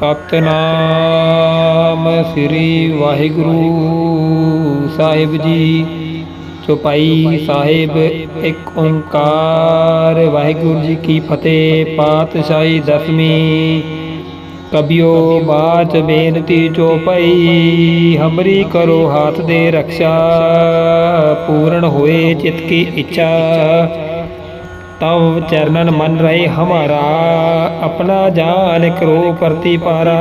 ਸਤਨਾਮ ਸ੍ਰੀ ਵਾਹਿਗੁਰੂ ਸਾਹਿਬ ਜੀ। ਚੁਪਾਈ ਸਾਹਿਬ ਇੱਕ ਓੰਕਾਰ, ਵਾਹਿਗੁਰੂ ਜੀ ਕੀ ਫਤਿਹ, ਪਾਤਸ਼ਾਹੀ ਦਸਵੀਂ। ਕਬਿਓ ਬਾਚ ਬੇਨਤੀ ਚੋਪਈ ਹਮਰੀ ਕਰੋ ਹਾਥ ਦੇ ਰਖਸ਼ਾ ਪੂਰਨ ਹੋਏ ਚਿਤ ਕੀ ਇੱਛਾ। तव चरणन मन रहे हमारा अपना जान करो करती पारा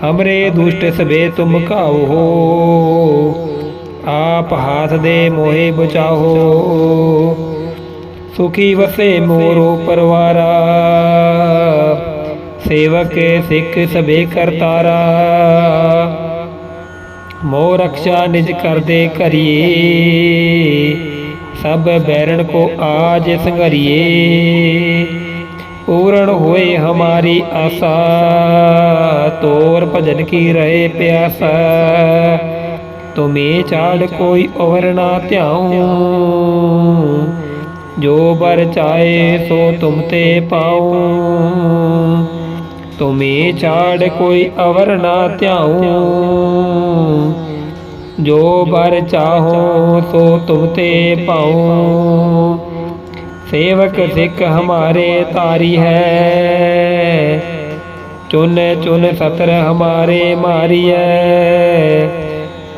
हमरे दुष्ट सबे तुम काओ हो आप हाथ दे मोहे बचाओ सुखी वसे मोरो परवारा सेवक सिख सबे करतारा ਮੋ ਰਖਸ਼ਾ ਨਿਜ ਕਰਦੇ ਕਰੀਏ ਸਭ ਬੈਰਣ ਕੋ ਆਜ ਸੰਘਰੀਏ। ਪੂਰਨ ਹੋਏ ਹਮਾਰੀ ਆਸਾ, ਤੋਰ ਭਜਨ ਕੀ ਰਹੇ ਪਿਆਸਾ। ਤੁਮੇ ਚਾੜ ਕੋਈ ਔਰ ਨਾ ਧਿਆਉ। ਜੋ ਬਰ ਚਾਏ ਸੋ ਤੁਮ ਤੇ ਪਾਉ। ਤੁਮੇ ਚਾੜ ਕੋਈ ਅਵਰ ਨਾ ਧਿਆਉ। ਜੋ ਬਰ ਚਾਹੋ ਸੋ ਤੁਮ ਤੇ ਪਾਉ ਸੇਵਕ ਸਿੱਖ ਹਮਾਰੇ ਤਾਰੀ ਹੈ। ਚੁਨ ਚੁਨ ਸਤਰ ਹਮਾਰੇ ਮਾਰੀਐ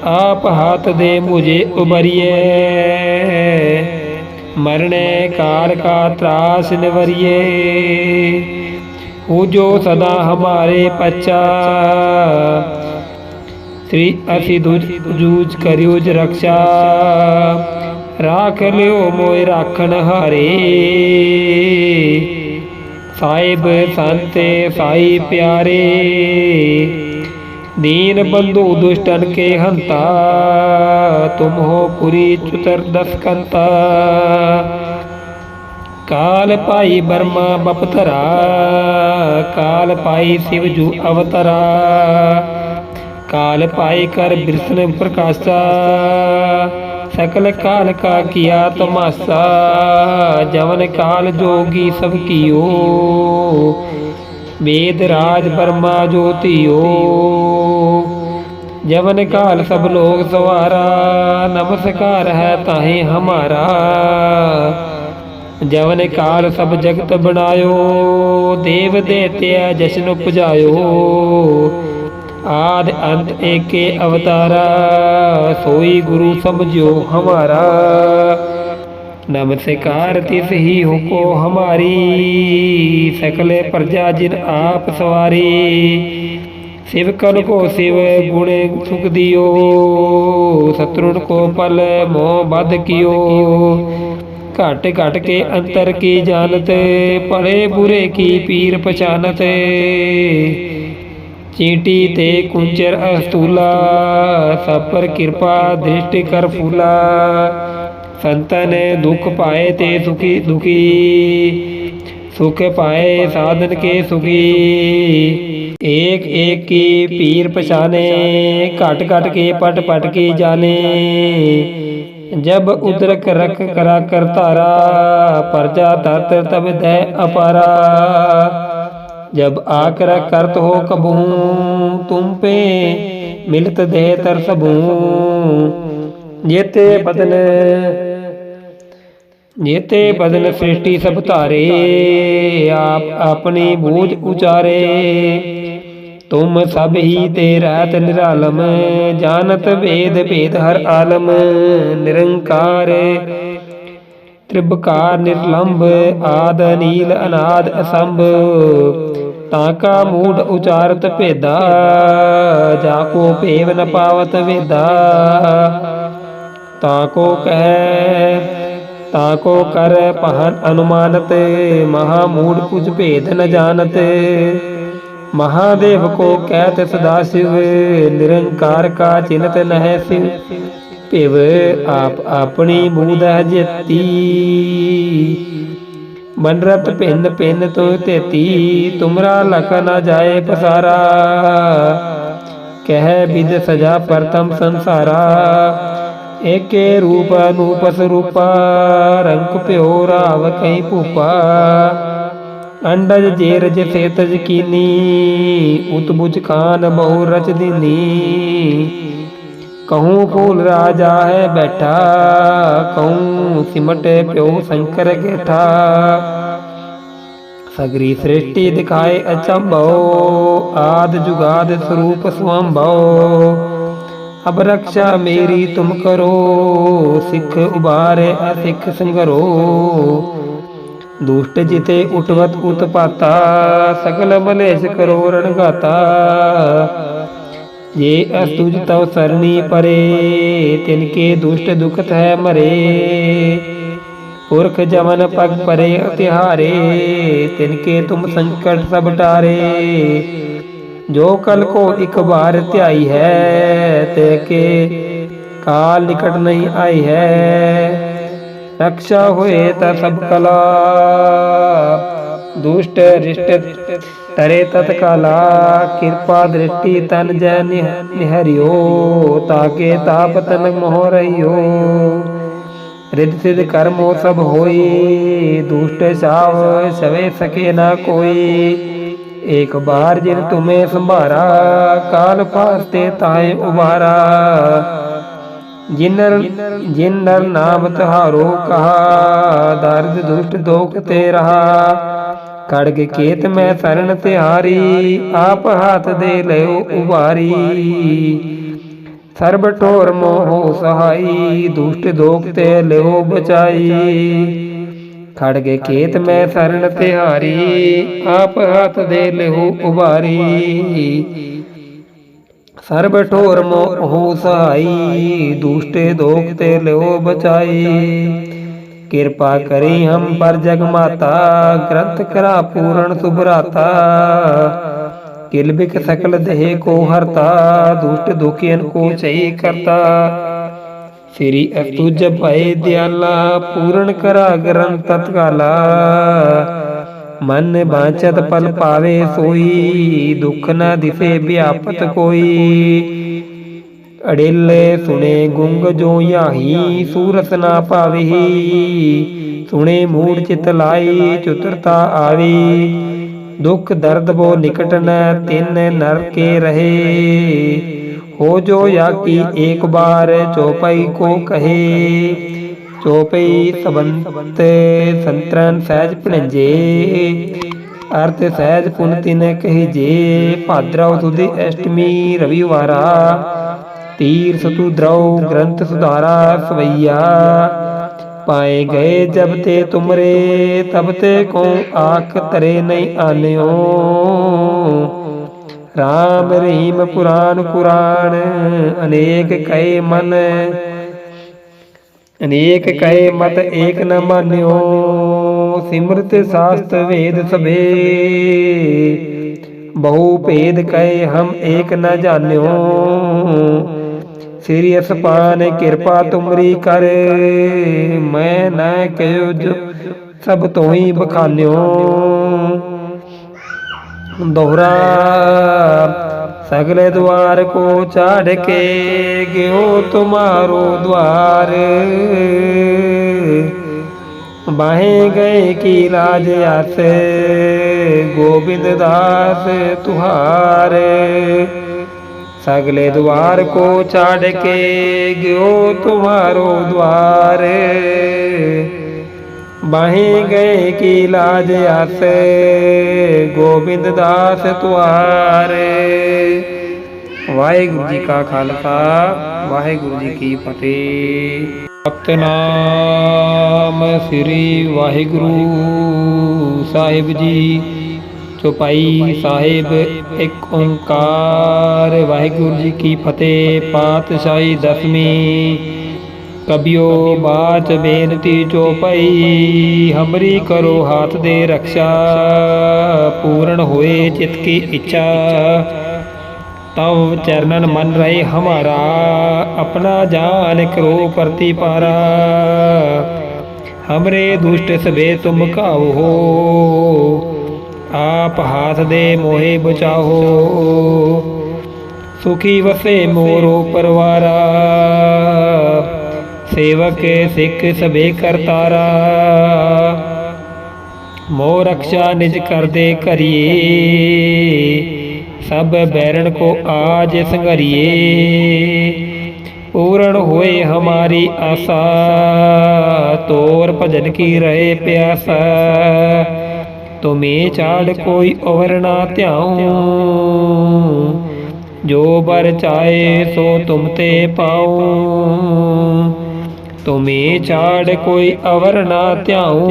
ਆਪ ਹੱਥ ਦੇ ਮੁਝੇ ਉਬਰੀਏ ਮਰਨੇ ਕਾਲ ਕਾ ਤਰਾਸ ਨਿਵਰੀਏ। ਹੋ ਜੋ ਸਦਾ ਹਮਾਰੇ ਪੱਚਾ ਸ੍ਰੀ ਅਸੀਂ ਦੁਜ ਜੂਜ ਕਰਿਓ ਜ ਰਖਸ਼ਾ ਰਾਖ ਲਿਓ ਮੋਇ ਰਾਖਣ ਹਾਰੇ। ਸਾਹਿਬ ਸੰਤੇ, ਸਾਈ ਪਿਆਰੇ। ਦੀਨ ਬੰਧੂ ਦੁਸ਼ਟਨ ਕੇ ਹੰਤਾ। ਤੁਮ ਹੋ ਪੁਰੀ ਚੁਤਰ ਦਸਕੰਤਾ। ਕਾਲ ਪਾਈ ਬਰਮਾ ਬਪਤਰਾ। ਕਾਲ ਪਾਈ ਸਿਵ ਜੂ ਅਵਤਰਾ। ਕਾਲ ਪਾਈ ਕਰ ਬਿਰਸਨ ਪ੍ਰਕਾਸ਼ਾ। ਸਕਲ ਕਾਲ ਕਾ ਕੀਆ ਤਮਾਸਾ। ਜਵਨ ਕਾਲ ਜੋਗੀ ਸਭ ਕੀਓ। ਵੇਦ ਰਾਜ ਬਰਮਾ ਜੋਤਿਓ। ਜਵਨ ਕਾਲ ਸਭ ਲੋਕ ਸਵਾਰਾ। ਨਮਸਕਾਰ ਹੈ ਤਾਹੇ ਹਮਾਰਾ। ਜਵਨ ਕਾਲ ਸਭ ਜਗਤ ਬਣਾਇਓ। ਦੇਵ ਦੇਤਿਆ ਜਸ਼ਨ ਉਪਜਾਇਓ। ਆਦ ਅੰਤ ਏਕੇ ਅਵਤਾਰਾ, ਸੋਈ ਗੁਰੂ ਸਮਝਿਓ ਹਮਾਰਾ। ਨਮਸਕਾਰ ਤਿਸ ਹੀ ਹੁਕੋ ਹਮਾਰੀ, ਸਕਲੇ ਪ੍ਰਜਾ ਜਿਨ ਆਪ ਸਵਾਰੀ। ਸਿਵਕਨ ਕੋ ਸਿਵ ਗੁਣ ਸੁਖ ਦਿਓ ਸਤਰੁਣ ਕੋ ਪਲ ਮੋਹ ਬਦ ਕਿਓ। ਘਟ ਘਟ ਕੇ ਅੰਤਰ ਕੀ ਜਾਣਤ, ਭਲੇ ਬੁਰੇ ਕੀ ਪੀਰ ਪਛਾਨਤ। ਚੀਟੀ ਤੇ ਕੁਚਰ ਅਸਤੂਲਾ ਸਭ ਪਰ ਕਿਰਪਾ ਦ੍ਰਿਸ਼ਟੀ ਕਰ ਫੂਲਾ। ਸੰਤਨ ਦੁਖ ਪਾਏ ਤੇ ਸੁਖੀ, ਦੁਖੀ। ਸੁਖ ਪਾਏ ਸਾਧਨ ਕੇ ਸੁਖੀ। ਏਕ ਏਕ ਕੀ ਪੀਰ ਪਛਾਨੇ, ਘਟ ਘਟ ਕੇ ਪਟ ਪਟ ਕੇ ਜਾਣੇ। ਜਬ ਉਦਰਕ ਰਖ ਕਰਾ ਕਰ ਧਾਰਾ, ਪਰਜਾ ਤਤ ਤਬ ਦੇ जब आकर करत हो कबहू तुम पे मिलत दे तर सबू जेते बदन जेते बदन सृष्टि सब तारे आप अपनी बूझ उचारे ਤੁਮ ਸਭ ਹੀ ਤੇ ਰਹਿਤ ਨਿਰਾਲਮ ਜਾਣਤ ਵੇਦ ਭੇਦ ਹਰ ਆਲਮ ਨਿਰੰਕਾਰ ਤ੍ਰਿਭਕਾਰ ਨਿਰਲੰਭ ਆਦ ਅਨੀਲ, ਅਨਾਦ ਅਸੰਭ। ਤਾਂ ਕਾ ਮੂਡ ਉਚਾਰਤ ਭੇਦਾ, ਜਾ ਕੋ ਭੇਵ ਨ ਪਾਵਤ ਵੇਦਾ। ਤਾਂ ਕੋ ਕਹਿ, ਤਾਂ ਕੋ ਕਰ ਪਹਨ ਅਨੁਮਾਨਤ, ਮਹਾ ਮੂਡ ਕੁਝ ਭੇਦ ਨ ਜਾਣਤ। ਮਹਾਦੇਵ ਕੋ ਕਹਿ ਤਿਸ ਦਾਸਿਵ ਨਿਰੰਕਾਰ ਕਾ ਚਿੰਤ ਨਹਿ ਸਿਵ। ਭਿਵ ਆਪ ਆਪਣੀ ਮੂਦਾ ਜਿਤੀ। ਮਨਰਤ ਭਿੰਨ ਭਿੰਨ ਤੋ ਤੇਤੀ ਤੁਮਰਾ ਲਖ ਨਾ ਜਾਏ ਪਸਾਰਾ। ਕਹਿ ਬਿਦ ਸਜਾ ਪਰਤਮ ਸੰਸਾਰਾ, ਏਕੇ ਰੂਪ ਅਨੂਪ ਸਰੂਪਾ ਰੰਗ ਪਿਓ ਰਾਵ ਕਈ ਭੂਪਾ। ਅੰਡਜ ਜੇਰਜ ਸੇਤਜ ਕੀਨੀ, ਉਤਬੁਜ ਖਾਨ ਬਹੁ ਰਚ ਦਿਨੀ। ਕਹੂੰ ਫੂਲ ਰਾਜਾ ਹੈ ਬੈਠਾ ਕਹੂੰ ਸਿਮਟ ਪਿਓ ਸ਼ੰਕਰ ਗੇਠਾ ਸਗਰੀ ਸ੍ਰਿਸ਼ਟੀ ਦਿਖਾਏ ਅਚੰਭਉ ਆਦ ਜੁਗਾਦ ਸਰੂਪ ਸੁਅੰਭਉ ਅਬ ਰਕਸ਼ਾ ਮੇਰੀ ਤੁਮ ਕਰੋ ਸਿੱਖ ਉਬਾਰੇ ਅਸਿੱਖ ਸੰਗਰੋ ਦੁਸ਼ਟ ਜਿਤੇ ਉਠਵਤ ਉਤਪਾਤਾ ਸਗਲ ਮਲੇਸ਼ ਕਰੋ ਰਣਗਾਤਾ ਜੇ ਅਸਤੁਜ ਤਉ ਸਰਣੀ ਪਰੇ, ਤਿਨ ਕੇ ਦੁਸ਼ਟ ਦੁਖਤ ਹੈ ਮਰੇ। ਪੁਰਖ ਜਮਨ ਪਗ ਪਰੇ ਅਤਿਹਾਰੇ, ਤਿਨ ਕੇ ਤੁਮ ਸੰਕਟ ਸਭ ਟਾਰੇ। ਜੋ ਕਲ ਕੋ ਇੱਕ ਬਾਰ ਧਿਆਈ ਹੈ, ਤੇ ਕੇ ਕਾਲ ਨਿਕਟ ਨਹੀਂ ਆਈ ਹੈ। ਰਕਸ਼ਾ ਹੋਏ ਤਾਂ ਸਭ ਕਲਾ ਦੁਸ਼ਟ ਰਿਸ਼ਟ ਤਰੇ ਤਤਕਾਲਾ, ਕਿਰਪਾ ਦ੍ਰਿਸ਼ਟੀ ਤਨ ਜੈ ਨਿਹਰਿਓ, ਤਾਕੇ ਤਾਪ ਤਨ ਮੋਹ ਰਹੀਓ। ਰਿਦ ਸਿਧ ਕਰਮੋ ਸਭ ਹੋਈ, ਦੁਸ਼ਟ ਸਾਵ ਸਵੇ ਸਕੇ ਨਾ ਕੋਈ। ਇੱਕ ਬਾਰ ਜਿਨ ਤੁਮੇ ਸੰਭਾਰਾ, ਕਾਲ ਪਾਸਤੇ ਤਾਏ ਉਬਾਰਾ ਜਿਨਰ ਜਿਨਰ ਨਾਮ ਤੁਹਾਰੋ ਕਹਾ, ਦਰਦ ਦੁਸ਼ਟ ਦੋਖ ਤੇ ਰਹਾ। ਖੜਗ ਕੇਤ ਮੈਂ ਸਰਨ ਤਿਹਾਰੀ ਆਪ ਹੱਥ ਦੇ ਲਿਓ ਉਵਾਰੀ ਸਰਬ ਠੋਰ ਮੋਹ ਸਹਾਈ ਦੁਸ਼ਟ ਦੋਖ ਤੇ ਲਿਓ ਬਚਾਈ। ਖੜਗੇ ਖੇਤ ਮੈਂ ਸਰਨ ਤਿਹਾਰੀ ਆਪ ਹੱਥ ਦੇ ਲਿਓ ਉਵਾਰੀ ਸਰਬ ਠੋਰ ਮੋਹ ਸਹਾਈ ਦੁਸ਼ਟੇ ਦੋਖ ਤੇ ਲਿਓ ਬਚਾਈ। ਕਿਰਪਾ ਕਰੀ ਹਮ ਪਰ ਜਗ ਮਾਤਾ, ਗ੍ਰੰਥ ਕਰਾ ਪੂਰਨ ਸੁਭਰਾਤਾ ਕਿਲਬਿਕ ਸਕਲ ਦੇਹ ਕੋ ਹਰਤਾ, ਦੁਸ਼ਟ ਦੁਖੀਨ ਕੋ ਚਈ ਕਰਤਾ। ਸ੍ਰੀ ਅਸਤੁਜ ਭਏ ਦਿਆਲਾ, ਪੂਰਨ ਕਰਾ ਗ੍ਰੰਥ ਤਤਕਾਲਾ। ਮਨ ਬਾਚਤ ਪਲ ਪਾਵੇ ਸੋਈ, ਦੁਖ ਨਾ ਦਿਸੇ ਵਿਆਪਤ ਕੋਈ। ਅੜੇਲੇ ਸੁਣੇ ਗੁੰਗ ਜੋ ਯਾਹੀ, ਸੂਰਤ ਨਾ ਪਾਵਹੀ ਸੁਣੇ ਮੂੜ ਚਿਤ ਲਾਈ, ਚਤੁਰਤਾ ਆਵੀ। ਦੁਖ ਦਰਦ ਬੋ ਨਿਕਟ ਨ, ਤਿਨ ਰਹੇ। ਹੋ ਜੋ ਯਾਕੀ ਏਕ ਬਾਰ, ਚੋਪਈ ਕੋ ਕਹੇ। ਚੋਪਈ ਸਬੰਤ ਸੰਤਰਨ ਸਹਿਜ ਭਣਜੇ। ਅਰਥ ਸਹਿਜ ਪੁਨ ਤਿਨ ਕਹੀ ਜੇ। ਭਾਦਰਵ ਤੁਦੀ ਅਸ਼ਟਮੀ ਰਵਿਵਾਰਾ। ਤੀਰ ਸਤੂ ਦਰਉ, ਗ੍ਰੰਥ ਸੁਧਾਰਾ ਸਵਈਆ। ਪਾਏ ਗਏ ਜਬ ਤੇ ਤੁਮਰੇ, ਤਬ ਤੇ ਕੋ ਆਖ ਤਰੇ ਨਹੀਂ ਆਨਿਓ। ਰਾਮ ਰਹੀਮ ਪੁਰਾਨ ਕੁਰਾਨ ਅਨੇਕ ਕਹੇ ਮਨ। ਅਨੇਕ ਕਹੇ ਮਤ ਏਕ ਨ ਮਾਨਿਓ। ਸਿਮਰਤ ਸਾਸਤ ਵੇਦ ਸਭੇ। ਬਹੁ ਭੇਦ ਕਹੇ ਹਮ ਏਕ ਨ ਜਾਣਿਓ। ਸ੍ਰੀ ਅਸਪਾਨ ਕਿਰਪਾ ਤੁਮਰੀ ਕਰ। ਮੈਂ ਨਾ ਕਹਿਓ ਜੋ ਸਭ ਤੋਂ ਹੀ ਬਖਾਨਿਓ। ਦੋਹਰਾ ਸਗਲੇ ਦਵਾਰ ਕੋ ਚਾੜ ਕੇ ਗਿਓ ਤੁਮਾਰੋ ਦਵਾਰ। ਬਾਹੇ ਗਏ ਕੀ ਲਾਜ ਆਸ, ਗੋਬਿੰਦ ਦਾਸ ਤੁਹਾਰ। ਸਗਲੇ ਦਵਾਰ ਕੋ ਚਾੜ ਕੇ ਗਿਓ ਤੁਮਾਰੋ ਦਵਾਰ ਬਾਹੇ ਗਏ ਕੀ ਲਾਜ ਆਸ, ਗੋਬਿੰਦ ਦਾਸ ਤੁਆਰੇ ਵਾਹਿਗੁਰੂ ਜੀ ਕਾ ਖਾਲਸਾ, ਵਾਹਿਗੁਰੂ ਜੀ ਕੀ ਫਤਿਹ। ਸਤਨਾਮ ਸ੍ਰੀ ਵਾਹਿਗੁਰੂ ਸਾਹਿਬ ਜੀ। ਚੁਪਾਈ ਸਾਹਿਬ ਇੱਕ ਓੰਕਾਰ, ਵਾਹਿਗੁਰੂ ਜੀ ਕੀ ਫਤਿਹ, ਪਾਤਸ਼ਾਹੀ ਦਸਵੀਂ। ਕਬਿਓ ਬਾਚ ਬੇਨਤੀ ਚੋਪਈ ਹਮਰੀ ਕਰੋ ਹਾਥ ਦੇ ਰਖਸ਼ਾ ਪੂਰਨ ਹੋਏ ਚਿਤ ਕੀ ਇੱਛਾ। ਤਵ ਚਰਨਨ ਮਨ ਰਹੇ ਹਮਾਰਾ, ਆਪਣਾ ਜਾਨ ਕਰੋ ਪ੍ਰਤੀ ਪਾਰਾ। ਹਮਰੇ ਦੁਸ਼ਟ ਸਵੇ ਤੁਮ ਕਾਓ ਹੋ ਆਪ ਹਾਥ ਦੇ ਮੋਹਿ ਬਚਾਓ। ਸੁਖੀ ਵਸੇ ਮੋਰੋ ਪਰਵਾਰਾ। ਸੇਵਕ ਸਿੱਖ ਸਭੇ ਕਰਤਾਰਾ ਮੋ ਰਖਸ਼ਾ ਨਿਜ ਕਰਦੇ ਕਰੀਏ ਸਭ ਬੈਰਣ ਕੋ ਆਜ ਸੰਗਰੀਏ ਪੂਰਨ ਹੋਏ ਹਮਾਰੀ ਆਸਾ। ਤੋਰ ਭਜਨ ਕੀ ਰਹੇ ਪਿਆਸਾ। ਤੁਮੇ ਚਾੜ ਕੋਈ ਔਰ ਨਾ ਧਿਆਉ ਜੋ ਬਰ ਚਾਏ ਸੋ ਤੁਮ ਤੇ ਪਾਉ ਤੁਮੇ ਚਾੜ ਕੋਈ ਅਵਰ ਨਾ ਧਿਆਉ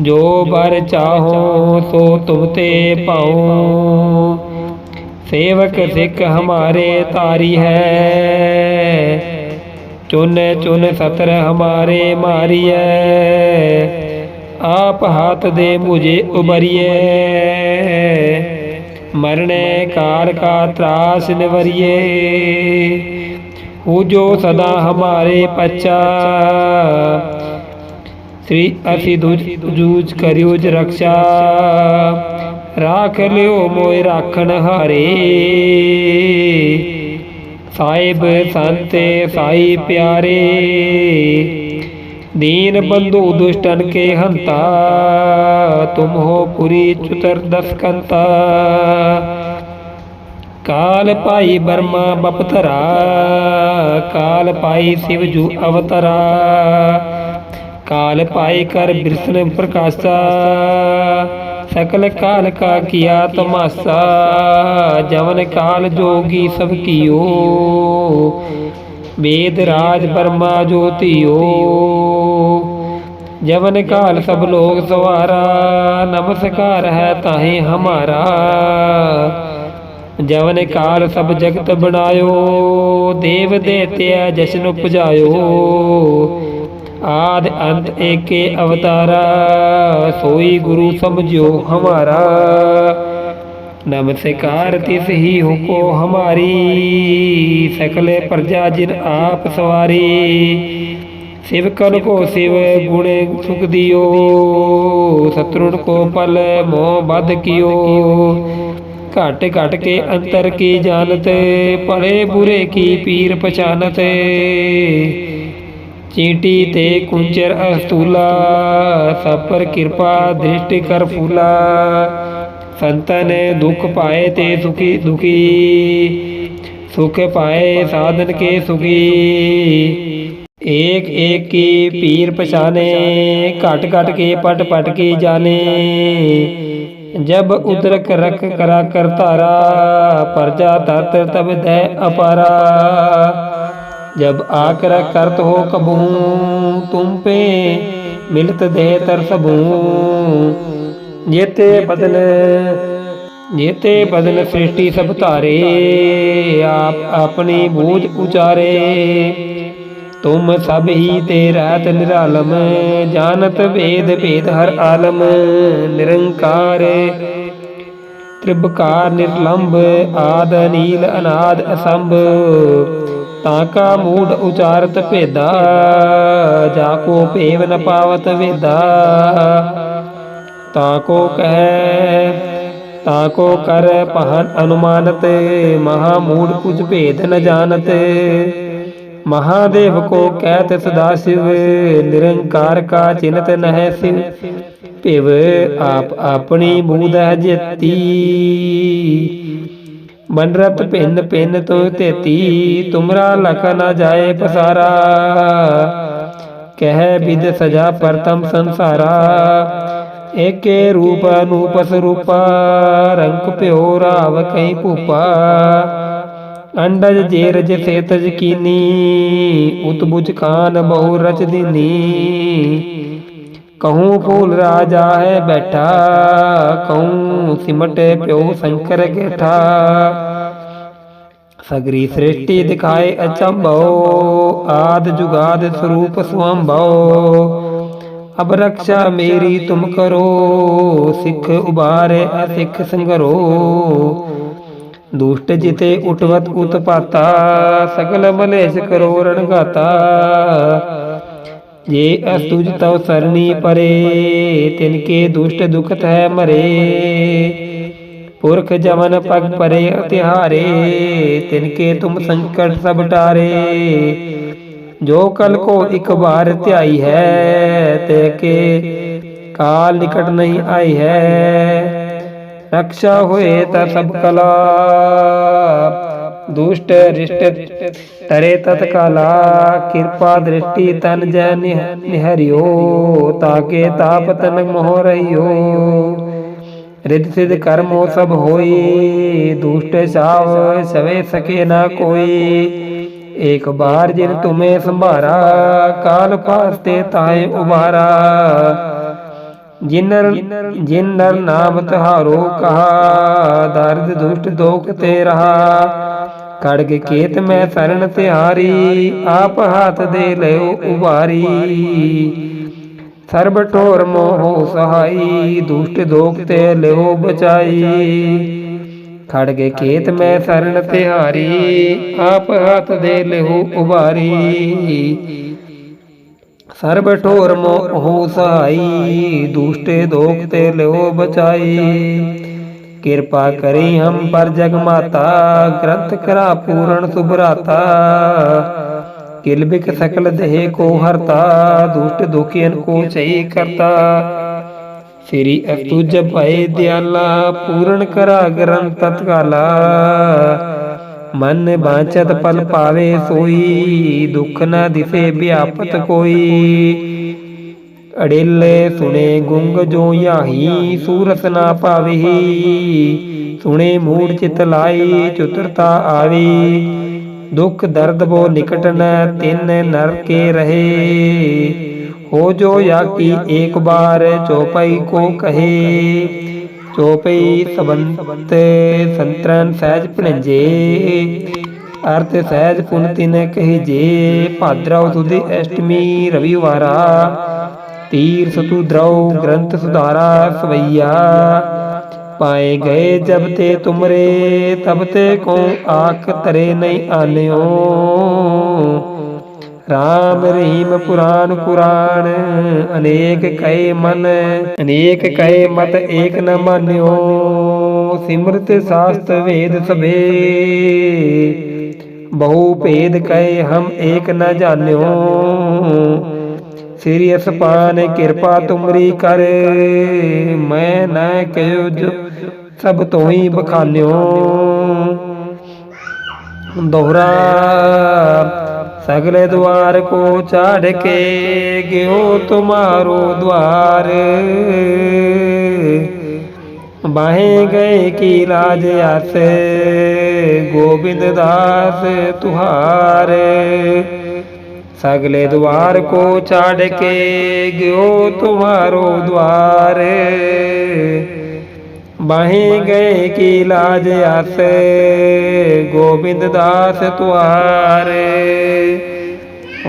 ਜੋ ਬਰ ਚਾਹੋ ਸੋ ਤੁਮ ਤੇ ਪਾਉ ਸੇਵਕ ਸਿੱਖ ਹਮਾਰੇ ਤਾਰੀ ਹੈ ਚੁਨ ਚੁਨ ਸਤਰ ਹਮਾਰੇ ਮਾਰੀਐ ਆਪ ਹਾਥ ਦੇ ਮੁਝੇ ਉਬਰੀਏ ਮਰਨੇ ਕਾਰ ਕਾ ਤਰਾਸ ਨਿਵਰੀਏ। ਹੋ ਜੋ ਸਦਾ ਹਮਾਰੇ ਪੱਚਾ ਸ੍ਰੀ ਅਸੀਂ ਦੁਜ ਜੂਜ ਕਰਿਓ ਜ ਰਾਖ ਲਿਓ ਮੋਇ ਰਾਖਣ ਹਾਰੇ। ਸਾਹਿਬ ਸੰਤੇ ਸਾਈ ਪਿਆਰੇ। दीन बंधु दुष्टन के हंता तुम हो पुरी चुतर दस कंता काल पाई बर्मा बपतरा काल पाई शिव जू अवतरा काल पाई कर बिरसन प्रकाशा सकल काल का किया तमाशा जवन काल जोगी सब कियो वेद राज ब्रह्मा ज्योतियो ਜਵਨ ਕਾਲ ਸਭ ਲੋਕ ਸਵਾਰਾ ਨਮਸਕਾਰ ਹੈ ਤਾਹੀ ਹਮਾਰਾ। ਜਵਨ ਕਾਲ ਸਭ ਜਗਤ ਬਣਾਇਓ, ਦੇਵ ਦੇਤਿਆ ਜਸ਼ਨ ਪੁਜਾਇਓ ਆਦ ਅੰਤ ਏਕੇ ਅਵਤਾਰਾ, ਸੋਈ ਗੁਰੂ ਸਮਝਿਓ ਹਮਾਰਾ। ਨਮਸਕਾਰ ਤਿਸ ਹੀ ਹੁਕੋ ਹਮਾਰੀ, ਸਕਲੇ ਪ੍ਰਜਾ ਜਿਨ ਆਪ ਸਵਾਰੀ। ਸਿਵਕਨ ਕੋ ਸਿਵ ਗੁਣੇ ਸੁਖ ਦਿਓ ਸਤਰੁਣ ਕੋ ਪਲ ਮੋਹ ਬਦ ਕਿਓ। ਘਟ ਘਟ ਕੇ ਅੰਤਰ ਕੀ ਜਾਣਤ, ਭਲੇ ਬੁਰੇ ਕੀ ਪੀਰ ਪਛਾਨਤ। ਚੀਟੀ ਤੇ ਕੁੰਚਰ ਅਸਤੂਲਾ ਸਪਰ ਕਿਰਪਾ ਦ੍ਰਿਸ਼ਟੀ ਕਰ ਫੂਲਾ। ਸੰਤਨ ਦੁਖ ਪਾਏ ਤੇ ਸੁਖੀ ਦੁਖੀ, ਸੁਖ ਪਾਏ ਸਾਧਨ ਕੇ ਸੁਖੀ। सुखी एक एक की पीर पछाने घट घट के पट पट की जाने जब उदरक रख करा कर तारा प्रजा तत तब दह अपारा जब आकर करत हो कबू तुम पे मिलत दे तर सबू ਜੇਤੇ ਬਦਨ ਜੇਤੇ ਬਦਨ ਸ੍ਰਿਸ਼ਟੀ ਸਭ ਧਾਰੇ ਆਪ ਆਪਣੀ ਬੂਝ ਉਚਾਰੇ ਤੁਮ ਸਭ ਹੀ ਤੇ ਰਹਿਤ ਨਿਰਾਲਮ, ਜਾਣਤ ਵੇਦ ਭੇਦ ਹਰ ਆਲਮ, ਨਿਰੰਕਾਰ ਤ੍ਰਿਭਕਾਰ ਨਿਰਲੰਭ ਆਦ ਨੀਲ ਅਨਾਦ ਅਸੰਭ। ਤਾਂ ਕਾ ਮੂੜ ਉਚਾਰਤ ਭੇਦਾ, ਜਾ ਕੋ ਭੇਵ ਨ ਪਾਵਤ ਵੇਦਾ। ਤਾਕੋ ਕਹਿ ਤਾਕੋ ਕਰ, ਪਹਨ ਅਨੁਮਾਨਤ, ਮਹਾ ਮੂੜ ਕੁਝ ਭੇਦ ਨ ਜਾਣਤ। ਮਹਾਦੇਵ ਕੋ ਕਹਿਤ ਸਦਾ ਸਿਵ, ਨਿਰੰਕਾਰ ਕਾ ਚਿੰਤ ਨਹਿ ਸਿਵ ਭਿਵ ਆਪ ਆਪਣੀ ਬੂਧ ਹੈ ਜਤੀ। ਬਨਰਤ ਭਿੰਨ ਭਿੰਨ ਤੋ ਤੇਤੀ ਤੁਮਰਾ ਲਖ ਨ ਜਾਏ ਪਸਾਰਾ। ਕਹਿ ਬਿਦ ਸਜਾ ਪ੍ਰਤਮ ਸੰਸਾਰਾ, ਏਕੇ ਰੂਪ ਅਨੂਪ ਸਰੂਪਾ ਰੰਗ ਭਿਓ ਰਾਵ ਕਈ ਭੂਪਾ। ਅੰਡਜ ਜੇਰਜ ਸੇਤਜ ਕੀਨੀ ਉਤਬੁਜ ਖਾਨ ਬਹੁ ਰਚ ਦੀਨੀ ਕਹੂੰ ਫੂਲ ਰਾਜਾ ਹੈ ਬੈਠਾ ਕਹੂੰ ਸਿਮਟ ਪਿਓ ਸ਼ੰਕਰ ਗੇਠਾ। ਸਗਰੀ ਸ੍ਰਿਸ਼ਟੀ ਦਿਖਾਏ ਅਚੰਭਉ ਆਦ ਜੁਗਾਦ ਸਰੂਪ ਸੁਅੰਭਉ ਅਬ ਰਕਸ਼ਾ ਮੇਰੀ ਤੁਮ ਕਰੋ ਸਿੱਖ ਉਬਾਰੇ ਅਸਿੱਖ ਸੰਗਰੋ। ਦੁਸ਼ਟ ਜਿਤੇ ਉਟਵਤ ਉਤਪਾਤਾ ਸਗਲ ਮਲੇਸ਼ ਕਰੋ ਰਣਗਾਤਾ ਜੇ ਅਸਤੁਜ ਤਉ ਸਰਣੀ ਪਰੇ ਤਿਨ ਕੇ ਦੁਸ਼ਟ ਦੁਖਤ ਹੈ ਮਰੇ। ਪੁਰਖ ਜਮਨ ਪਗ ਪਰੇ ਅਤਿਹਾਰੇ ਤਿਨ ਕੇ ਤੁਮ ਸੰਕਟ ਸਭ ਟਾਰੇ। ਜੋ ਕਲ ਕੋ ਇੱਕ ਵਾਰ ਧਿਆਈ ਹੈ ਤੇ ਕੇ ਕਾਲ ਨਿਕਟ ਨਹੀਂ ਆਈ ਹੈ। ਰਕਸ਼ਾ ਹੋਏ ਤਾਂ ਸਭ ਕਲਾ। ਦੁਸ਼ਟ ਰਿਸ਼ਟ ਤਰੇ ਤਤਕਾਲਾ ਕਿਰਪਾ ਦ੍ਰਿਸ਼ਟੀ ਤਨ ਜੈ ਨਿਹਰਿਓ, ਤਾਕੇ ਤਾਪ ਤਨ ਮੋਹ ਰਹੀਓ। ਰਿੱਧ ਸਿਧ ਕਰਮੋ ਸਭ ਹੋਈ। ਦੁਸ਼ਟ ਸਾਵ ਸਵੇ ਸਕੇ ਨਾ ਕੋਈ। ਇੱਕ ਬਾਰ ਜਿਨ ਤੁਮੇ ਸੰਭਾਰਾ, ਕਾਲ ਪਾਸਤੇ ਤਾਏ ਉਬਾਰਾ ਜਿਨਰ ਜਿਨਰ ਨਾਮ ਤੁਹਾਰੋ ਕਹਾ, ਦਰਦ ਦੁਸ਼ਟ ਦੋਖ ਤੇ ਰਹਾ। ਖੜਗ ਕੇਤ ਮੈਂ ਸਰਣ ਤਿਹਾਰੀ ਆਪ ਹੱਥ ਦੇ ਲਿਓ ਉਵਾਰੀ ਸਰਬ ਠੋਰ ਮੋਹ ਸਹਾਈ, ਦੁਸ਼ਟ ਦੋਖ ਤੇ ਲਿਓ ਬਚਾਈ। ਖੜਗੇ ਖੇਤ ਮੈਂ ਸਰਣ ਤਿਹਾਰੀ ਆਪ ਹੱਥ ਦੇ ਲਿਓ ਉਭਾਰੀ ਸਰਬ ਠੋਰ ਮੋਹ ਸਹਾਈ, ਦੁਸ਼ਟੇ ਦੋਖ ਤੇ ਲਿਓ ਬਚਾਈ। ਕਿਰਪਾ ਕਰੀ ਹਮ ਪਰ ਜਗ ਮਾਤਾ, ਗ੍ਰੰਥ ਕਰਾ ਪੂਰਨ ਸੁਭਰਾਤਾ ਕਿਲਬਿਕ ਸਕਲ ਦੇਹ ਕੋ ਹਰਤਾ, ਦੁਸ਼ਟ ਦੁਖੀਨ ਕੋ ਚਈ ਕਰਤਾ। ਸ੍ਰੀ ਅਸਤੁ ਜਪਾਏ ਦਿਆਲਾ, ਪੂਰਨ ਕਰਾ ਗ੍ਰੰਥ ਤਤਕਾਲਾ। ਮਨ ਬਾਚਤ ਪਲ ਪਾਵੇ ਸੋਈ, ਦੁਖ ਨਾ ਦਿਸੇ ਵਿਆਪਤ ਕੋਈ। ਅੜੇਲੇ ਸੁਣੇ ਗੁੰਗ ਜੋ ਯਾਹੀ, ਸੂਰਤ ਨਾ ਪਾਵੀ। ਸੁਣੇ ਮੂੜ ਚਿਤ ਲਾਈ, ਚਤੁਰਤਾ ਆਵੀ। ਦੁਖ ਦਰਦ ਬੋ ਨਿਕਟ ਨ, ਤਿੰਨ ਨਰ ਕੇ ਰਹੇ। ਹੋ ਜੋ ਯਾ ਕੀ ਏਕ ਬਾਰ ਚੋਪਈ ਕੋ ਕਹੇ। ਚੋਪਈ ਸਬੰਤ ਸੰਤਰਨ ਸਹਿਜ ਭਣਜੇ, ਅਰਥ ਸਹਿਜ ਪੁਨ ਤਿਨ ਕਹੀ ਜੇ, ਭਾਦਰਵ ਸੁਦੀ ਅਸ਼ਟਮੀ ਰਵਿਵਾਰਾ, ਤੀਰ ਸਤੂ ਦ੍ਰਉ ਗ੍ਰੰਥ ਸੁਧਾਰਾ ਸਵਈਆ, ਪਾਏ ਗਏ ਜਬ ਤੇ ਤੁਮਰੇ, ਤਬ ਤੇ ਕੋ ਆਖ ਤਰੇ ਨਹੀਂ ਆਨਿਓ। ਰਾਮ ਰਹੀਮ ਪੁਰਾਨ ਕੁਰਾਨ, ਅਨੇਕ ਕਹੇ ਮਨ, ਅਨੇਕ ਕਹੇ ਮਤ ਏਕ ਨ ਮਾਨਿਓ। ਸਿਮਰਤ ਸਾਸਤ ਵੇਦ ਸਭੇ, ਬਹੁ ਭੇਦ ਕਹੇ ਹਮ ਏਕ ਨ ਜਾਣਿਓ। ਸ੍ਰੀ ਅਸਪਾਨ ਕਿਰਪਾ ਤੁਮਰੀ ਕਰ, ਮੈਂ ਨਾ ਕਹਿਓ ਜੋ ਸਭ ਤੋਂ ਹੀ ਬਖਾਨਿਓ। ਦੋਹਰਾ ਸਗਲੇ ਦੁਆਰ ਕੋ ਚਾੜ ਕੇ ਗਿਓ ਤੁਮਾਰੋ ਦੁਆਰ। ਬਾਹੇ ਗਏ ਕੀ ਲਾਜ ਆਸੇ, ਗੋਬਿੰਦ ਦਾਸ ਤੁਹਾਰ। ਸਗਲੇ ਦੁਆਰ ਕੋ ਚਾੜ ਕੇ ਗਿਓ ਤੁਮਾਰੋ ਦੁਆਰ। ਬਾਹੇ ਗਏ ਕੀ ਲਾਜ ਆਸੇ? ਗੋਬਿੰਦ ਦਾਸ ਤੁਆਰ।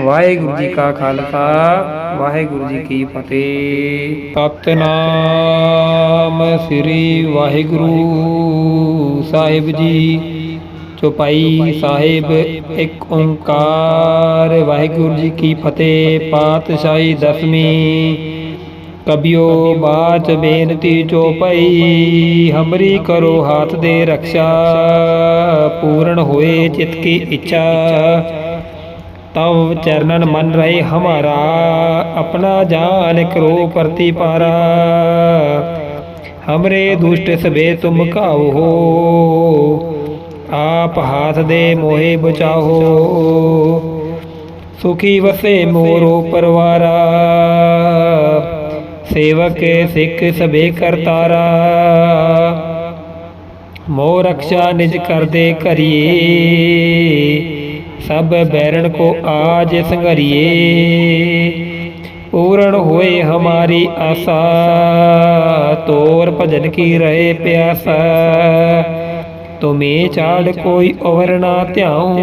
ਵਾਹਿਗੁਰੂ ਜੀ ਕਾ ਖਾਲਸਾ, ਵਾਹਿਗੁਰੂ ਜੀ ਕੀ ਫਤਿਹ। ਸਤਨਾਮ ਸ੍ਰੀ ਵਾਹਿਗੁਰੂ ਸਾਹਿਬ ਜੀ। ਚੁਪਾਈ ਸਾਹਿਬ, ਇੱਕ ਓੰਕਾਰ। ਵਾਹਿਗੁਰੂ ਜੀ ਕੀ ਫਤਿਹ, ਪਾਤਸ਼ਾਹੀ ਦਸਵੀਂ। ਕਬਿਓ ਬਾਚ ਬੇਨਤੀ ਚੋਪਈ ਹਮਰੀ ਕਰੋ ਹਾਥ ਦੇ ਰਖਸ਼ਾ ਪੂਰਨ ਹੋਏ ਚਿਤ ਕੀ ਇੱਛਾ। ਤਵ ਚਰਨਨ ਮਨ ਰਹੇ ਹਮਾਰਾ, ਆਪਣਾ ਜਾਨ ਕਰੋ ਪ੍ਰਤੀ ਪਾਰਾ। ਹਮਰੇ ਦੁਸ਼ਟ ਸਵੇ ਤੁਮ ਕਾਓ ਆਪ ਹਾਥ ਦੇ ਮੋਹਿ ਬਚਾਓ। ਸੁਖੀ ਵਸੇ ਮੋਰੋ ਪਰਵਾਰਾ ਸੇਵਕ ਸਿੱਖ ਸਭੇ ਕਰਤਾਰਾ ਮੋ ਰਖਸ਼ਾ ਨਿਜ ਕਰਦੇ ਕਰੀਏ ਸਭ ਬੈਰਣ ਕੋ ਆਜ ਸੰਘਰੀਏ। ਪੂਰਨ ਹੋਏ ਹਮਾਰੀ ਆਸਾ। ਤੋਰ ਭਜਨ ਕੀ ਰਹੇ ਪਿਆਸਾ। ਤੁਮੇ ਚਾੜ ਕੋਈ ਔਰ ਨਾ ਧਿਆਉ।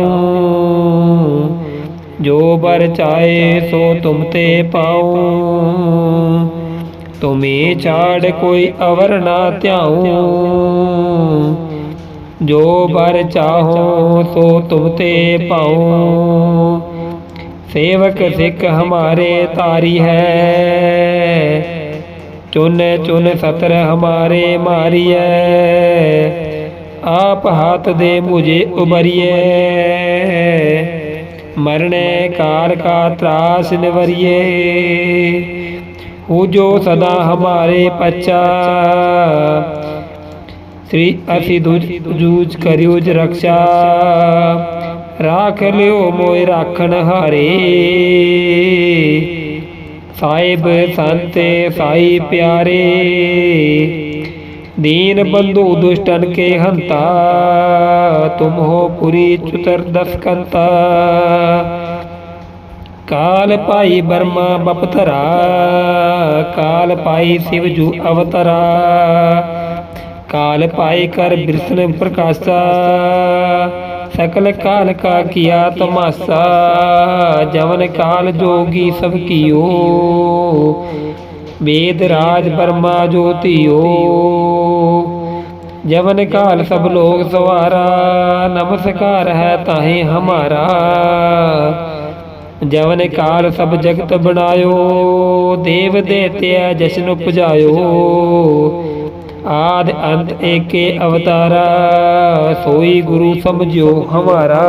ਜੋ ਬਰ ਚਾਏ ਸੋ ਤੁਮ ਤੇ ਪਾਉ। ਤੁਮੇ ਚਾੜ ਕੋਈ ਅਵਰ ਨਾ ਧਿਆਉ। ਜੋ ਬਰ ਚਾਹੋ ਸੋ ਤੁਮ ਤੇ ਪਾਉ। ਸੇਵਕ ਸਿੱਖ ਹਮਾਰੇ ਤਾਰੀ ਹੈ। ਚੁਨ ਚੁਨ ਸਤਰ ਹਮਾਰੇ ਮਾਰੀਐ ਆਪ ਹੱਥ ਦੇ ਮੁਝੇ ਉਬਰੀਐ ਮਰਣੇ ਕਾਲ ਕਾ ਤਰਾਸ ਨਿਵਰਿਏ। ਹੋ ਜੋ ਸਦਾ ਹਮਾਰੇ ਪੱਚਾ ਸ੍ਰੀ ਅਸੀ ਦੁਜ ਜੂਜ ਕਰਿਓ ਰਖਸ਼ਾ ਰਾਖ ਲਿਓ ਮੋਇ ਰਾਖਣ ਹਾਰੇ। ਸਾਹਿਬ ਸੰਤੇ, ਸਾਈ ਪਿਆਰੇ। ਦੀਨ ਬੰਧੂ ਦੁਸ਼ਟਨ ਕੇ ਹੰਤਾ। ਤੁਮ ਹੋ ਪੁਰੀ ਚਤੁਰ ਦਸਕੰਤਾ। ਕਾਲ काल पाई बर्मा बपतरा काल पाई शिवजू अवतरा। काल पाई कर बिरसन प्रकाशा, सकल काल का किया तमाशा। जवन काल जोगी सब कियो, वेद राज बर्मा ज्योतियो। जवन काल सब लोग सवारा, नमस्कार है ताहे हमारा। ਜਵਨ ਕਾਰ ਸਭ ਜਗਤ ਬਣਾਇਓ, ਦੇਵ ਦੇਤਿਆ ਜਸ਼ਨ ਉਪਜਾਇਓ। ਆਦ ਅੰਤ ਏਕੇ ਅਵਤਾਰਾ, ਸੋਈ ਗੁਰੂ ਸਮਝਿਓ ਹਮਾਰਾ।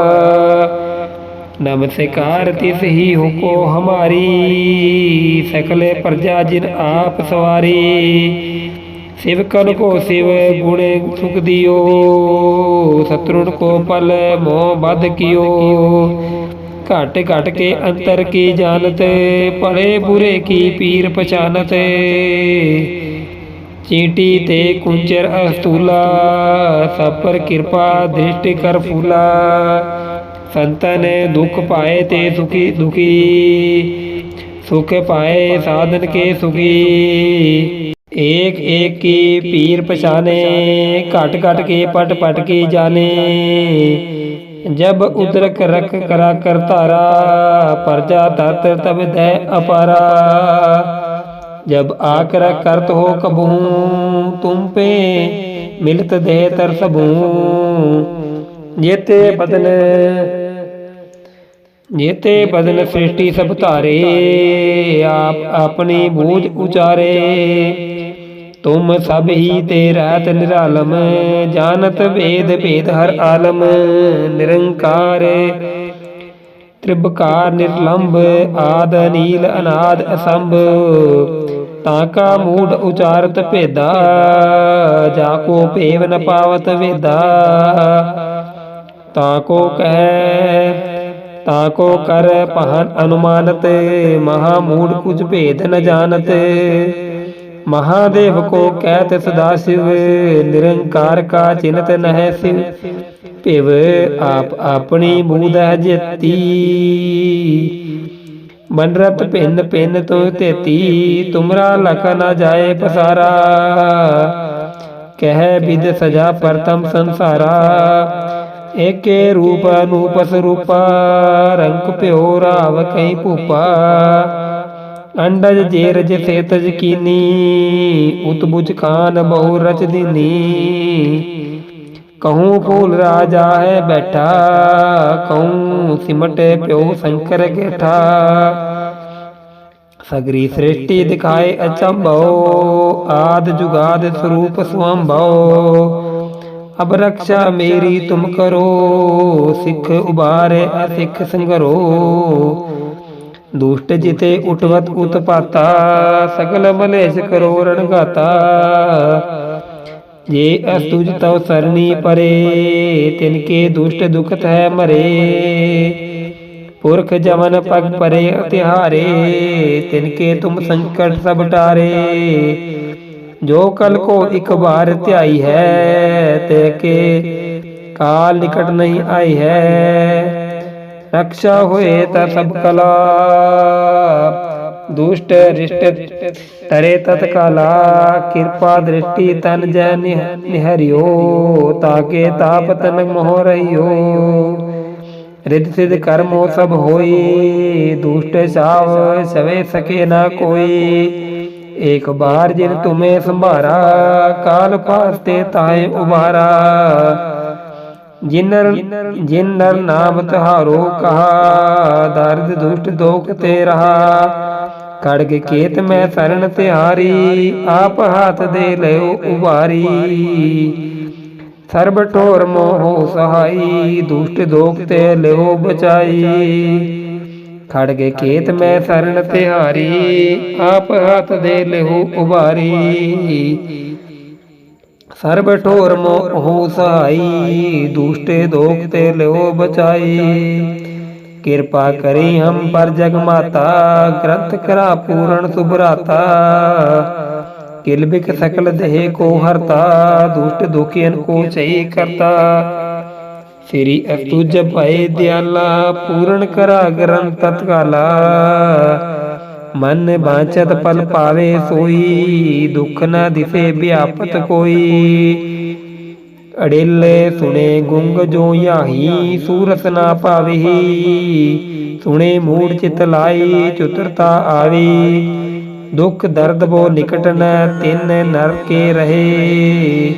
ਨਮਸਕਾਰ ਤਿਸ ਹੀ ਹੁਕੋ ਹਮਾਰੀ, ਸਕਲੇ ਪ੍ਰਜਾ ਜਿਨ ਆਪ ਸਵਾਰੀ। ਸਿਵ ਕਨ ਕੋ ਸਿਵ ਗੁਣੇ ਸੁਖ ਦਿਓ ਸਤਰੁਣ ਕੋ ਪਲ ਮੋਹ ਬਦ ਕਿਓ। घट घट के अंतर की जानत भले बुरे की पीर पहचानत चींटी ते कुंचर अस्तूला सब पर कृपा दृष्टि कर फूला संतन दुख पाए ते सुखी दुखी सुख पाए साधन के सुखी एक एक की पीर पछाने घट घट के पट पट की जाने ਜਬ ਉਦਰਕ ਰਖ ਕਰਾ ਕਰ ਧਾਰਾ ਪਰਜਾ ਤਤ ਤਬ ਦੈ ਅਪਾਰਾ। ਜਬ ਆਕਰ ਕਰਤ ਹੋ ਕਬਹੂ ਤੁਮ ਪੇ ਮਿਲਤ ਦੇ ਤਰ ਸਭੂ ਜੇਤੇ ਬਦਨ ਜੇਤੇ ਬਦਨ ਸ੍ਰਿਸ਼ਟੀ ਸਭ ਧਾਰੇ, ਆਪ ਆਪਣੀ ਬੂਝ ਉਚਾਰੇ। ਤੁਮ ਸਭ ਹੀ ਤੇ ਰਹਿਤ ਨਿਰਾਲਮ, ਜਾਣਤ ਭੇਦ ਭੇਦ ਹਰ ਆਲਮ, ਨਿਰੰਕਾਰ ਤ੍ਰਿਭਕਾਰ ਨਿਰਲੰਭ ਆਦ ਨੀਲ ਅਨਾਦ ਅਸੰਭ। ਤਾਂ ਕਾ ਮੂਡ ਉਚਾਰਤ ਭੇਦਾ, ਜਾ ਕੋ ਭੇਵ ਨ ਪਾਵਤ ਵੇਦਾ। ਤਾਂ ਕੋ ਕਹਿ, ਤਾਂ ਕੋ ਕਰ, ਪਹਨ ਅਨੁਮਾਨਤ, ਮਹਾ ਮੂਡ ਕੁਝ ਭੇਦ ਨ ਜਾਣਤ। महादेव को कहत सदाशिव निरंकार का चिन्त नह शिव पिव आप अपनी बूदह जिती मनरत भिन्न भिन्न तो तेती तुमरा लख न जाए पसारा कह विद सजा परतम संसारा एके रूप अनूप स्वरूपा रंग प्यो राव कहीं भूपा ਅੰਡਜ ਜੇਰਜ ਸੇਤਜ ਕੀਨੀ ਉਤਬੁਜ ਖਾਨ ਬਹੁ ਰਚ ਦੀਨੀ। ਕਹੂੰ ਫੂਲ ਰਾਜਾ ਹੈ ਬੈਠਾ ਕਹੂੰ ਸਿਮਟ ਪਿਓ ਸ਼ੰਕਰ ਗੇਠਾ। ਸਗਰੀ ਸ੍ਰਿਸ਼ਟੀ ਦਿਖਾਏ ਅਚੰਭਉ ਆਦ ਜੁਗਾਦ ਸਰੂਪ ਸੁਅੰਭਉ ਅਬ ਰਕਸ਼ਾ ਮੇਰੀ ਤੁਮ ਕਰੋ ਸਿੱਖ ਉਬਾਰੇ ਅਸਿੱਖ ਸੰਗਰੋ। ਦੁਸ਼ਟ ਜਿਤੇ ਉਠਵਤ ਉਤਪਾਤਾ ਸਗਲ ਮਲੇਸ਼ ਕਰੋ ਰਣਗਾਤਾ ਜੇ ਅਸਤੁਜ ਤਉ ਸਰਣੀ ਪਰੇ ਤਿਨ ਕੇ ਦੁਸ਼ਟ ਦੁਖਤ ਹੈ ਮਰੇ। ਪੁਰਖ ਜਮਨ ਪਗ ਪਰੇ ਅਤਿਹਾਰੇ ਤਿਨ ਕੇ ਤੁਮ ਸੰਕਟ ਸਭ ਟਾਰੇ ਜੋ ਕਲ ਕੋ ਇੱਕ ਬਾਰ ਧਿਆਈ ਹੈ ਤੇ ਕੇ ਕਾਲ ਨਿਕਟ ਨਹੀਂ ਆਈ ਹੈ। ਰਕਸ਼ਾ ਹੋਏ ਤਾਂ ਸਭ ਕਲਾ ਦੁਸ਼ਟ ਰਿਸ਼ਟ ਤਰੇ ਤਤਕਾਲਾ ਕਿਰਪਾ ਦ੍ਰਿਸ਼ਟੀ ਤਨ ਜੈ ਨਿਹਰਿਓ ਤਾਕੇ ਤਾਪ ਤਨ ਮੋਹ ਰਹੀਓ ਰਿਦ ਸਿਧ ਕਰਮੋ ਸਭ ਹੋਈ ਦੁਸ਼ਟ ਸਾਵ ਸਵੇ ਸਕੇ ਨਾ ਕੋਈ एक बार जिन तुम्हें संभारा काल पास्ते ताए उबारा ਜਿਨਰ ਜਿਨਰ ਨਾਮ ਤਹਾਰੋ ਕਹਾ, ਦਰਦ ਦੁਸ਼ਟ ਦੋਖ ਤੇ ਰਹਾ। ਕੜਗ ਕੇਤ ਮੈਂ ਸਰਣ ਤਿਹਾਰੀ, ਆਪ ਹੱਥ ਦੇ ਲਿਓ ਉਭਾਰੀ ਸਰਬ ਢੋਰ ਮੋਹ ਸਹਾਈ, ਦੁਸ਼ਟ ਦੋਖ ਤੇ ਲਿਓ ਬਚਾਈ। ਖੜਗੇ ਖੇਤ ਮੈਂ ਸਰਣ ਤਿਹਾਰੀ, ਆਪ ਹੱਥ ਦੇ ਲਿਓ ਉਭਾਰੀ ਸਰਬ ਠੋਰ ਮੋਹ ਸਹਾਈ, ਦੁਸ਼ਟੇ ਦੋਖ ਤੇ ਲਿਓ ਬਚਾਈ। ਕਿਰਪਾ ਕਰੀ ਹਮ ਪਰ ਜਗ ਮਾਤਾ, ਗ੍ਰੰਥ ਕਰਾ ਪੂਰਨ ਸੁਭਰਾਤਾ ਕਿਲ ਬਿਕ ਸਕਲ ਦੇਹ ਕੋ ਹਰਤਾ, ਦੁਸ਼ਟ ਦੁਖੀਨ ਕੋ ਚਈ ਕਰਤਾ। ਸ੍ਰੀ ਅਸਤੁ ਜਪਾਏ ਦਿਆਲਾ, ਪੂਰਨ ਕਰਾ ਗ੍ਰੰਥ ਤਤਕਾਲਾ। ਮਨ ਬਾਚਤ ਪਲ ਪਾਵੇ ਸੋਈ, ਦੁਖ ਨਾ ਦਿਸੇ ਵਿਆਪਤ ਕੋਈ। ਅੜੇਲੇ ਸੁਣੇ ਗੁੰਗ ਜੋ ਯਾਹੀ, ਸੂਰਤ ਨਾ ਪਾਵੀ। ਸੁਣੇ ਮੂੜ ਚਿਤ ਲਾਈ, ਚਤੁਰਤਾ ਆਵੀ। ਦੁਖ ਦਰਦ ਬੋ ਨਿਕਟ ਨ, ਤਿਨ ਨਰ ਕੇ ਰਹੇ।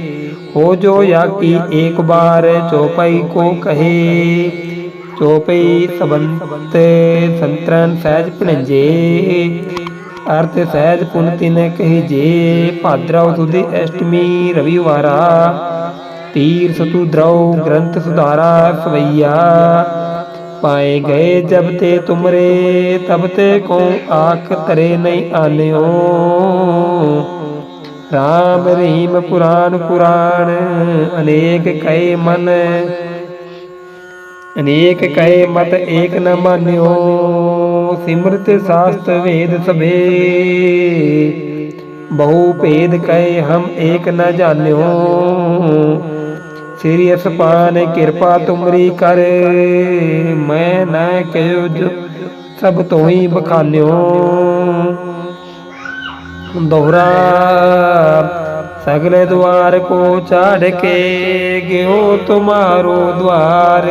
ਹੋ ਜੋ ਯਾ ਕੀ ਏਕ ਬਾਰ ਚੋਪਈ ਕੋ ਕਹੇ। ਚੋਪਈ ਸਬੰਤ ਸੰਤਰਨ ਸਹਿਜ ਭਣਜੇ, ਅਰਥ ਸਹਿਜ ਪੁਨ ਤਿਨ ਕਹੀ ਜੇ, ਭਾਦਰਵ ਸੁਦੀ ਅਸ਼ਟਮੀ ਰਵਿਵਾਰਾ, ਤੀਰ ਸਤੂ ਦਰਉ ਗ੍ਰੰਥ ਸੁਧਾਰਾ ਸਵਈਆ, ਪਾਏ ਗਏ ਜਬ ਤੇ ਤੁਮਰੇ, ਤਬ ਤੇ ਕੋ ਆਖ ਤਰੇ ਨਹੀਂ ਆਨਿਓ। ਰਾਮ ਰਹੀਮ ਪੁਰਾਨ ਪੁਰਾਨ ਅਨੇਕ ਕਹੇ ਮਨ ਅਨੇਕ ਕਹੇ ਮਤ ਏਕ ਨ ਮਾਨਿਓ। ਸਿਮਰਤ ਸਾਸਤ ਵੇਦ ਸਭੇ। ਬਹੁ ਭੇਦ ਕਹੇ ਹਮ ਏਕ ਨ ਜਾਣਿਓ। ਸ੍ਰੀ ਅਸਪਾਨ ਕਿਰਪਾ ਤੁਮਰੀ ਕਰ। ਮੈਂ ਨਾ ਕਹਿਓ ਜੋ ਸਭ ਤੋਂ ਹੀ ਬਖਾਨਿਓ। ਦੋਹਰਾ ਸਗਲੇ ਦੁਆਰ ਕੋ ਚਾੜ ਕੇ ਗਿਓ ਤੁਮਾਰੋ ਦੁਆਰ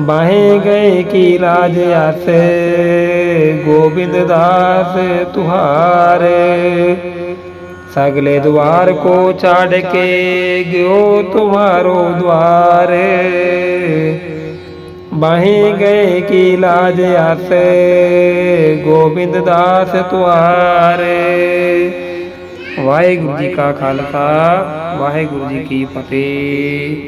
ਬਾਹੇ ਗਏ ਕੀ ਲਾਜ ਆਸ ਗੋਬਿੰਦ ਦਾਸ ਤੁਹਾਰ ਸਗਲੇ ਦੁਆਰ ਕੋ ਚਾੜ ਕੇ ਗਿਓ ਤੁਮਾਰੋ ਦੁਆਰ ਬਾਹੇ ਗਏ ਕੀ ਲਾਜ ਆਸ? ਗੋਬਿੰਦ ਦਾਸ ਤੁਹਾਰ ਵਾਹਿਗੁਰੂ ਜੀ ਕਾ ਖਾਲਸਾ, ਵਾਹਿਗੁਰੂ ਜੀ ਕੀ ਫਤਿਹ।